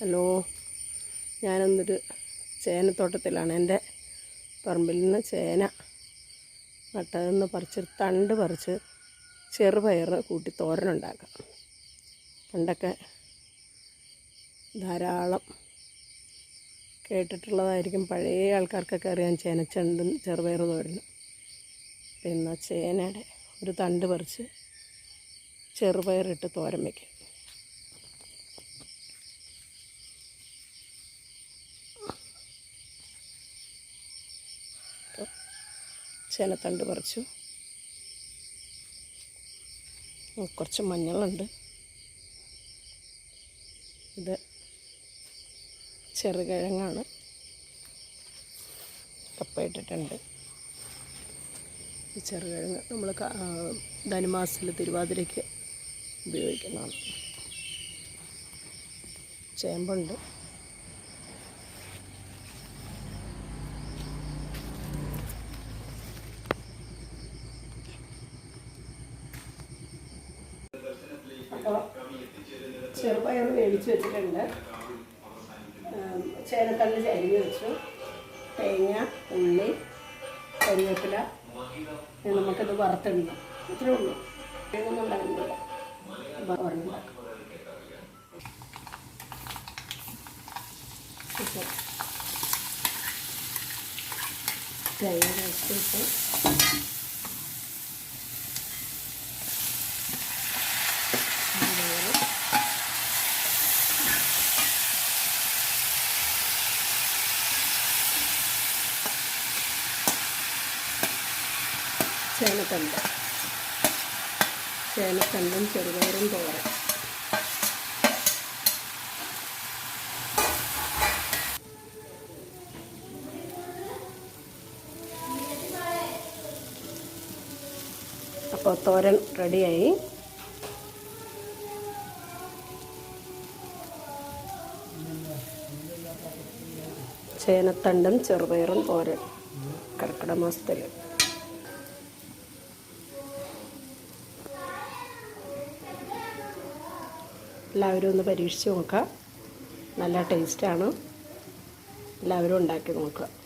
Hello ഞാനൊന്നൊരു ചേനത്തോട്ടത്തിലാണ്. എന്റെ പറമ്പിൽ നിന്ന് ചേന നട്ടതെന്ന് പറിച്ച് തണ്ട് പറിച്ച് ചെറുപയർ കൂട്ടി തോരനുണ്ടാക്കാം പണ്ടൊക്കെ ധാരാളം കേട്ടിട്ടുള്ളതായിരിക്കും. പഴയ ആൾക്കാർക്കൊക്കെ അറിയാം ചേനച്ചണ്ടും ചെറുപയർ തോരനും പിന്നെ ചേനയുടെ ഒരു തണ്ട് പറിച്ച് ചെറുപയറിട്ട് തോരൻ വയ്ക്കും ചേനത്തണ്ട് പറിച്ചു. കുറച്ച് മഞ്ഞളുണ്ട്. ഇത് ചെറുകിഴങ്ങാണ്. കപ്പയിട്ടിട്ടുണ്ട് ഈ ചെറുകിഴങ്ങ് നമ്മൾ ധനുമാസത്തിൽ തിരുവാതിരയ്ക്ക് ഉപയോഗിക്കുന്നതാണ്. ചേമ്പുണ്ട്. അപ്പോൾ ചെറുപയർ വേവിച്ച് വെച്ചിട്ടുണ്ട്. ഉം, ചരിഞ്ഞ് വെച്ചു. തേങ്ങ ഉള്ളി കരിവേപ്പില നമുക്കിത് വറുത്തിടണം ഇത്രേ ഉള്ളൂ. വേഗമൊന്നും ഉണ്ടാകുന്നില്ല ചേനത്തണ്ട് ചേനത്തണ്ടും ചെറുപയറും തോരൻ. അപ്പോൾ തോരൻ റെഡിയായി. ചേനത്തണ്ടും ചെറുപയറും തോരൻ. കർക്കിടക മാസത്തിൽ എല്ലാവരും ഒന്ന് പരീക്ഷിച്ച് നോക്കുക. നല്ല ടേസ്റ്റാണ്. എല്ലാവരും ഉണ്ടാക്കി നോക്കുക.